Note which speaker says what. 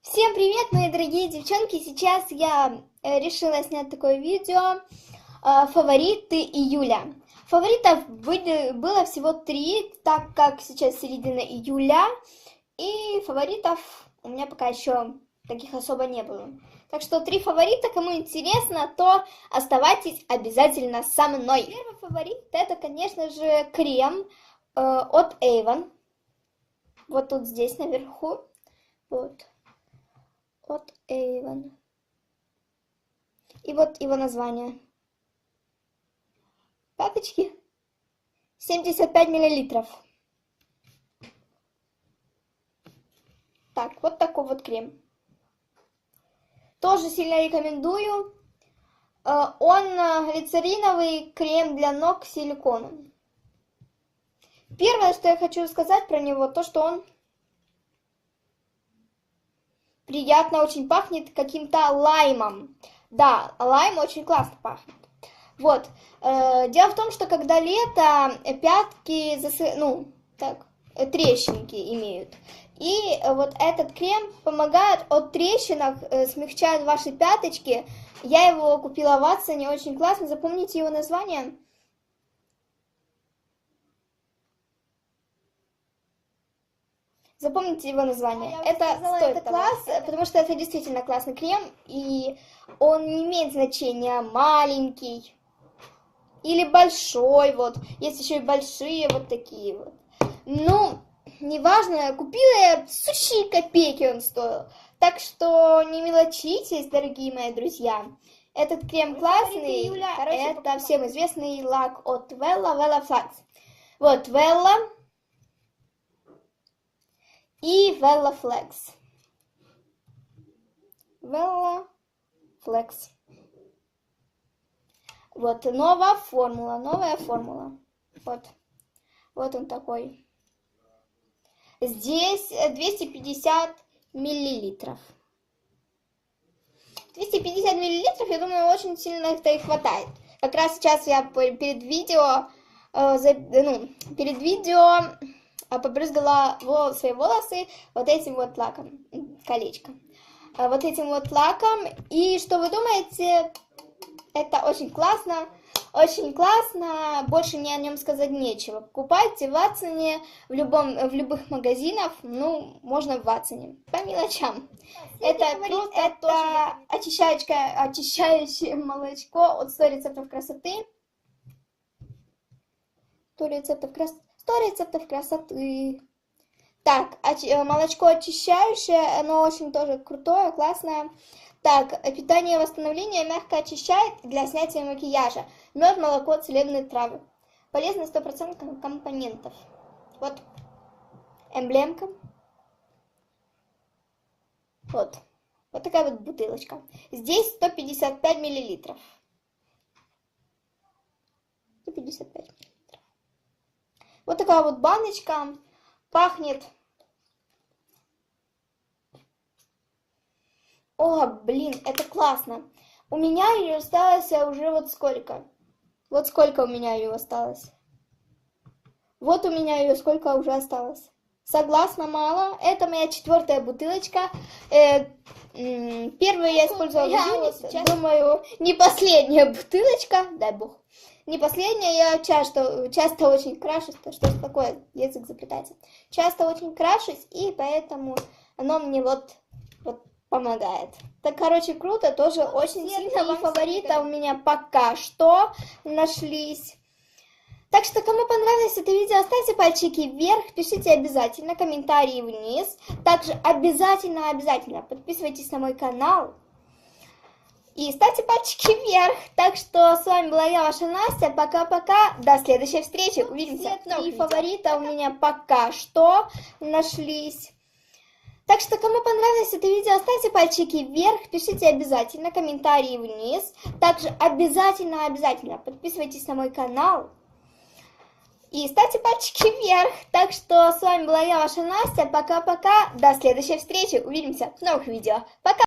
Speaker 1: Всем привет, мои дорогие девчонки! Сейчас я э, решила снять такое видео э, «Фавориты июля». Фаворитов было всего три, так как сейчас середина июля, и фаворитов у меня пока еще таких особо не было. Так что три фаворита, кому интересно, то оставайтесь обязательно со мной. Первый фаворит это, конечно же, крем э, от Avon. Вот тут здесь наверху. Вот от Avon. И вот его название. Пяточки. 75 миллилитров. Так, вот такой вот крем. Тоже сильно рекомендую. Э, он э, глицериновый крем для ног с силиконом. Первое, что я хочу сказать про него, то, что он приятно очень пахнет каким-то лаймом. Да, лайм очень классно пахнет. Вот. Э, дело в том, что когда лето, пятки, засы... ну, так, трещинки имеют. И вот этот крем помогает от трещинок, э, смягчает ваши пяточки. Я его купила в Ватсоне, очень классно. Запомните его название. Запомните его название. Я это стоит это класс, это... потому что это действительно классный крем, и он не имеет значения маленький или большой, вот. Есть еще и большие вот такие вот. Ну, неважно, купила я сущие копейки он стоил. Так что не мелочитесь, дорогие мои друзья. Этот крем классный, Юля, это покупать. всем известный лак от Vella, Vella Flax. Вот, Vella и Vella Flex. Vella Flex. Вот, новая формула, новая формула. Вот, вот он такой. Здесь 250 миллилитров. 250 миллилитров, я думаю, очень сильно это и хватает. Как раз сейчас я перед видео, э, ну, перед видео а побрызгала свои волосы вот этим вот лаком, колечком. А вот этим вот лаком. И что вы думаете? Это очень классно. Очень классно, больше мне о нем сказать нечего. Покупайте в Ватсоне, в, любом, в любых магазинах, ну, можно в Ватсоне, по мелочам. Это круто, это очищающее, очищающее молочко от 100 рецептов красоты. 100 рецептов красоты. 100 рецептов красоты. Так, э, молочко очищающее, оно очень тоже крутое, классное. Так, питание и восстановление мягко очищает для снятия макияжа. Мед, молоко, целебные травы. Полезно 100% компонентов. Вот эмблемка. Вот. Вот такая вот бутылочка. Здесь 155 миллилитров. 155 миллилитров. Вот такая вот баночка. Пахнет. О, блин, это классно. У меня ее осталось уже вот сколько. Вот сколько у меня ее осталось. Вот у меня ее сколько уже осталось. Согласна, мало. Это моя четвертая бутылочка. Э, первую я использовала я сейчас. Думаю, не последняя бутылочка. Дай бог. Не последняя, я часто, часто очень крашусь, что ж такое, язык заплетается. Часто очень крашусь, и поэтому оно мне вот, вот помогает. Так, короче, круто, тоже очень сильно. Фаворита у меня пока что нашлись. Так что, кому понравилось это видео, ставьте пальчики вверх, пишите обязательно комментарии вниз. Также обязательно-обязательно подписывайтесь на мой канал. И ставьте пальчики вверх. Так что с вами была я, ваша Настя. Пока-пока. До следующей встречи. Увидимся. Три фаворита у меня пока что нашлись. Так что, кому понравилось это видео, ставьте пальчики вверх, пишите обязательно комментарии вниз. Также обязательно-обязательно подписывайтесь на мой канал. И ставьте пальчики вверх. Так что с вами была я, ваша Настя. Пока-пока. До следующей встречи. Увидимся в новых видео. Пока!